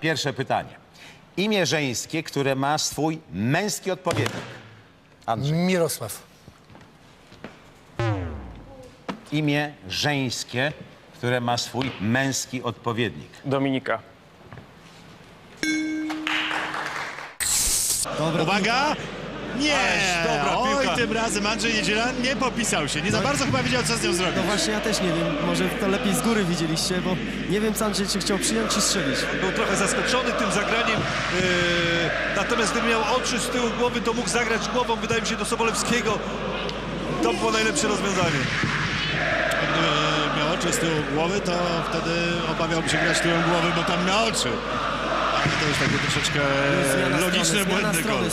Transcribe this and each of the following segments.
Pierwsze pytanie. Imię żeńskie, które ma swój męski odpowiednik. Andrzej. Mirosław. Imię żeńskie, które ma swój męski odpowiednik. Dominika. Uwaga! Nie! dobra Oj, tym razem Andrzej Niedziela nie popisał się. Nie za bardzo chyba wiedział, co z nią zrobić. No właśnie ja też nie wiem, może to lepiej z góry widzieliście, bo nie wiem co Andrzej czy chciał przyjąć czy strzelić. Był trochę zaskoczony tym zagraniem, yy, natomiast gdyby miał oczy z tyłu głowy, to mógł zagrać głową, wydaje mi się, do Sobolewskiego. To było najlepsze rozwiązanie. Gdyby miał oczy z tyłu głowy, to wtedy obawiałby się grać tyłem głowy, bo tam na oczy. Ale to już takie troszeczkę Zmiana logiczne, błędne gol.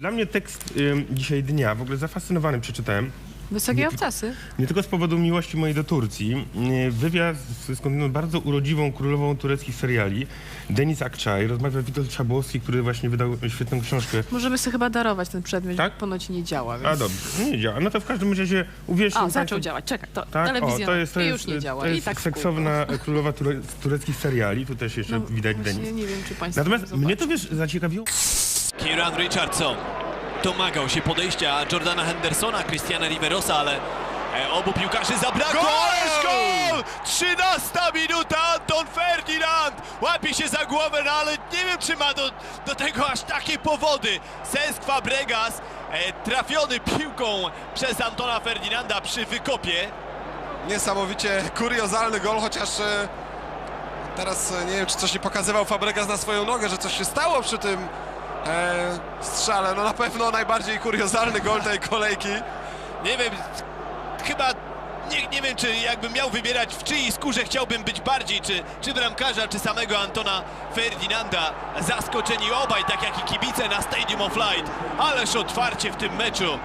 Dla mnie tekst ym, dzisiaj dnia, w ogóle zafascynowany przeczytałem. Wysokie obcasy. Nie tylko z powodu miłości mojej do Turcji. Wywiad z skądinąd bardzo urodziwą królową tureckich seriali, Denis Akçay. Rozmawia Witold Szabłowski, który właśnie wydał świetną książkę. Możemy sobie chyba darować ten przedmiot, Tak? ponoć nie działa. Więc... A dobrze, nie działa. No to w każdym razie uwierzcie A, mi zaczął państwo- działać. Czekaj, to Tak, telewizja o, to jest, to jest, już nie działa. to jest I tak w seksowna królowa ture, tureckich seriali. Tu też jeszcze kółko. widać Właśnie Denis. nie wiem, czy państwo Natomiast mnie to wiesz, zaciekawiło. Kieran Richardson domagał się podejścia Jordana Hendersona, Christiana Riverosa, ale e, obu piłkarzy zabrakło. Gol! Gol! 13 minuta, Anton Ferdinand łapie się za głowę, no ale nie wiem, czy ma do, do tego aż takie powody. Cesc Fabregas e, trafiony piłką przez Antona Ferdinanda przy wykopie. niesamowicie kuriozalny gol, chociaż e, teraz nie wiem, czy coś nie pokazywał Fabregas na swoją nogę, że coś się stało przy tym e, strzale. No na pewno najbardziej kuriozalny gol tej kolejki. Nie wiem, chyba nie, nie wiem, czy jakbym miał wybierać w czyjej skórze chciałbym być bardziej, czy, czy bramkarza, czy samego Antona Ferdinanda. Zaskoczeni obaj, tak jak i kibice na Stadium of Light. Ależ otwarcie w tym meczu.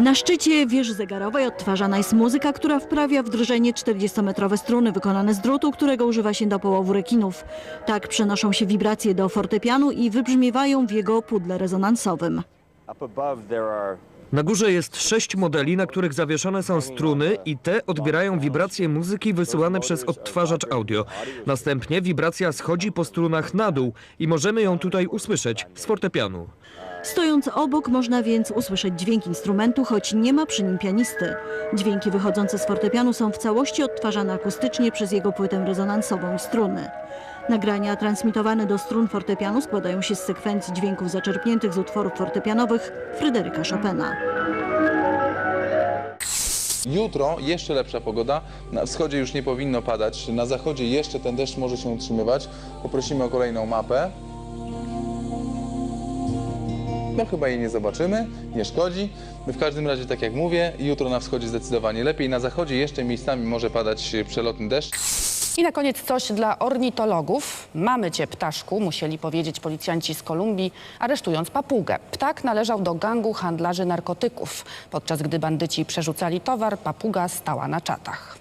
Na szczycie wieży zegarowej odtwarzana jest muzyka, która wprawia w drżenie 40-metrowe struny wykonane z drutu, którego używa się do połowu rekinów. Tak przenoszą się wibracje do fortepianu i wybrzmiewają w jego pudle rezonansowym. Na górze jest sześć modeli, na których zawieszone są struny i te odbierają wibracje muzyki wysyłane przez odtwarzacz audio. Następnie wibracja schodzi po strunach na dół i możemy ją tutaj usłyszeć z fortepianu. Stojąc obok można więc usłyszeć dźwięk instrumentu, choć nie ma przy nim pianisty. Dźwięki wychodzące z fortepianu są w całości odtwarzane akustycznie przez jego płytę rezonansową i struny. Nagrania transmitowane do strun fortepianu składają się z sekwencji dźwięków zaczerpniętych z utworów fortepianowych Fryderyka Chopina. Jutro jeszcze lepsza pogoda. Na wschodzie już nie powinno padać. Na zachodzie jeszcze ten deszcz może się utrzymywać. Poprosimy o kolejną mapę. No chyba jej nie zobaczymy, nie szkodzi. W każdym razie, tak jak mówię, jutro na wschodzie zdecydowanie lepiej. Na zachodzie jeszcze miejscami może padać przelotny deszcz. I na koniec coś dla ornitologów. Mamy cię, ptaszku, musieli powiedzieć policjanci z Kolumbii, aresztując papugę. Ptak należał do gangu handlarzy narkotyków. Podczas gdy bandyci przerzucali towar, papuga stała na czatach.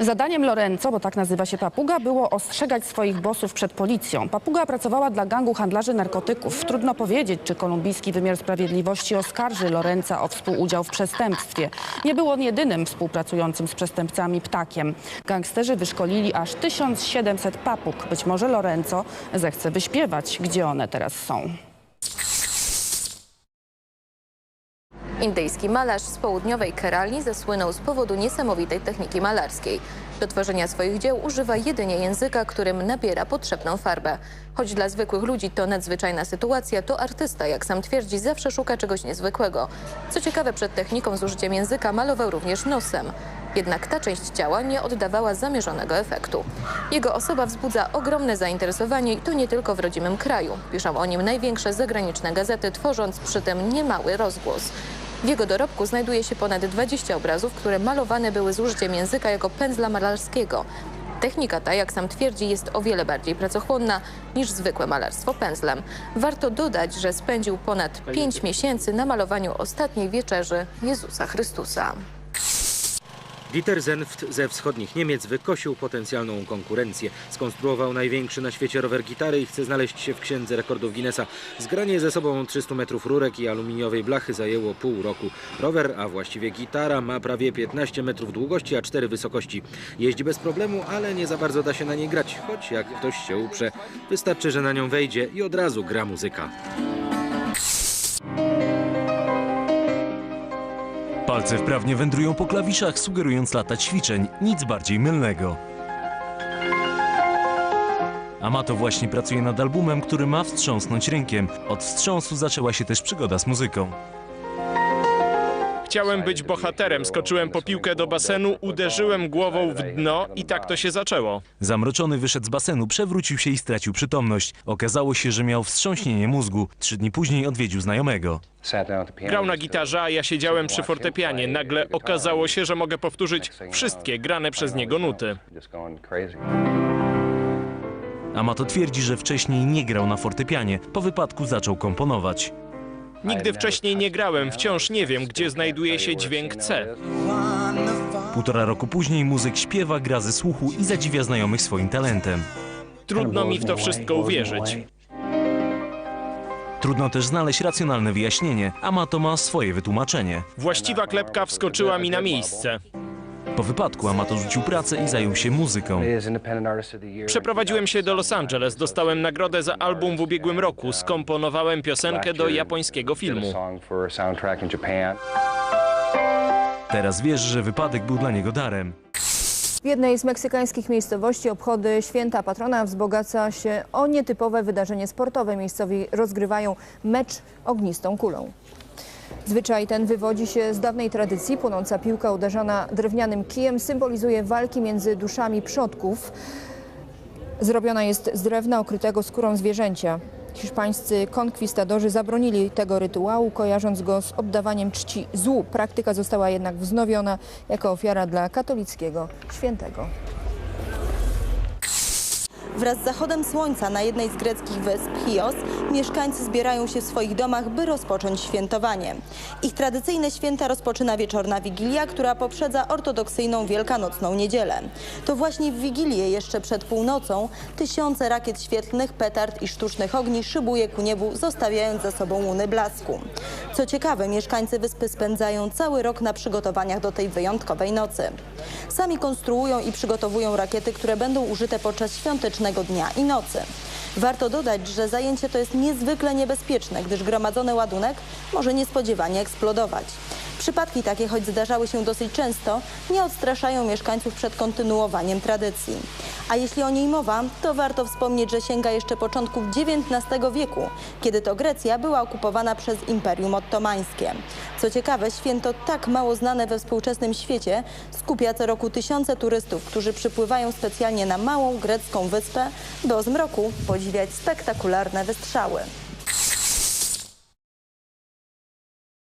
Zadaniem Lorenzo, bo tak nazywa się papuga, było ostrzegać swoich bossów przed policją. Papuga pracowała dla gangu handlarzy narkotyków. Trudno powiedzieć, czy kolumbijski wymiar sprawiedliwości oskarży Lorenza o współudział w przestępstwie. Nie był on jedynym współpracującym z przestępcami ptakiem. Gangsterzy wyszkolili aż 1700 papug. Być może Lorenzo zechce wyśpiewać, gdzie one teraz są. Indyjski malarz z południowej Kerali zasłynął z powodu niesamowitej techniki malarskiej. Do tworzenia swoich dzieł używa jedynie języka, którym nabiera potrzebną farbę. Choć dla zwykłych ludzi to nadzwyczajna sytuacja, to artysta, jak sam twierdzi, zawsze szuka czegoś niezwykłego. Co ciekawe, przed techniką z użyciem języka malował również nosem. Jednak ta część ciała nie oddawała zamierzonego efektu. Jego osoba wzbudza ogromne zainteresowanie i to nie tylko w rodzimym kraju. Piszą o nim największe zagraniczne gazety, tworząc przy tym niemały rozgłos. W jego dorobku znajduje się ponad 20 obrazów, które malowane były z użyciem języka jako pędzla malarskiego. Technika ta, jak sam twierdzi, jest o wiele bardziej pracochłonna niż zwykłe malarstwo pędzlem. Warto dodać, że spędził ponad 5 miesięcy na malowaniu ostatniej wieczerzy Jezusa Chrystusa. Dieter Zenft ze wschodnich Niemiec wykosił potencjalną konkurencję. Skonstruował największy na świecie rower gitary i chce znaleźć się w księdze rekordów Guinnessa. Zgranie ze sobą 300 metrów rurek i aluminiowej blachy zajęło pół roku. Rower, a właściwie gitara, ma prawie 15 metrów długości, a 4 wysokości. Jeździ bez problemu, ale nie za bardzo da się na niej grać, choć jak ktoś się uprze, wystarczy, że na nią wejdzie i od razu gra muzyka. Palce wprawnie wędrują po klawiszach, sugerując lata ćwiczeń. Nic bardziej mylnego. Amato właśnie pracuje nad albumem, który ma wstrząsnąć rynkiem. Od wstrząsu zaczęła się też przygoda z muzyką. Chciałem być bohaterem, skoczyłem po piłkę do basenu, uderzyłem głową w dno i tak to się zaczęło. Zamroczony wyszedł z basenu, przewrócił się i stracił przytomność. Okazało się, że miał wstrząśnienie mózgu. Trzy dni później odwiedził znajomego. Grał na gitarze, a ja siedziałem przy fortepianie. Nagle okazało się, że mogę powtórzyć wszystkie grane przez niego nuty. Amato twierdzi, że wcześniej nie grał na fortepianie. Po wypadku zaczął komponować. Nigdy wcześniej nie grałem, wciąż nie wiem, gdzie znajduje się dźwięk C. Półtora roku później muzyk śpiewa, gra ze słuchu i zadziwia znajomych swoim talentem. Trudno mi w to wszystko uwierzyć. Trudno też znaleźć racjonalne wyjaśnienie. Amato ma swoje wytłumaczenie. Właściwa klepka wskoczyła mi na miejsce. Po wypadku Amato rzucił pracę i zajął się muzyką. Przeprowadziłem się do Los Angeles, dostałem nagrodę za album w ubiegłym roku, skomponowałem piosenkę do japońskiego filmu. Teraz wiesz, że wypadek był dla niego darem. W jednej z meksykańskich miejscowości obchody święta patrona wzbogaca się o nietypowe wydarzenie sportowe. Miejscowi rozgrywają mecz ognistą kulą. Zwyczaj ten wywodzi się z dawnej tradycji. Płonąca piłka uderzona drewnianym kijem symbolizuje walki między duszami przodków. Zrobiona jest z drewna okrytego skórą zwierzęcia. Hiszpańscy konkwistadorzy zabronili tego rytuału, kojarząc go z oddawaniem czci złu. Praktyka została jednak wznowiona jako ofiara dla katolickiego świętego. Wraz z zachodem słońca na jednej z greckich wysp Chios mieszkańcy zbierają się w swoich domach, by rozpocząć świętowanie. Ich tradycyjne święta rozpoczyna wieczorna Wigilia, która poprzedza ortodoksyjną Wielkanocną Niedzielę. To właśnie w Wigilię, jeszcze przed północą, tysiące rakiet świetlnych, petard i sztucznych ogni szybuje ku niebu, zostawiając za sobą łuny blasku. Co ciekawe, mieszkańcy wyspy spędzają cały rok na przygotowaniach do tej wyjątkowej nocy. Sami konstruują i przygotowują rakiety, które będą użyte podczas świątecznego dnia i nocy. Warto dodać, że zajęcie to jest niezwykle niebezpieczne, gdyż gromadzony ładunek może niespodziewanie eksplodować. Przypadki takie, choć zdarzały się dosyć często, nie odstraszają mieszkańców przed kontynuowaniem tradycji. A jeśli o niej mowa, to warto wspomnieć, że sięga jeszcze początków XIX wieku, kiedy to Grecja była okupowana przez Imperium Ottomańskie. Co ciekawe, święto tak mało znane we współczesnym świecie skupia co roku tysiące turystów, którzy przypływają specjalnie na małą grecką wyspę, by o zmroku podziwiać spektakularne wystrzały.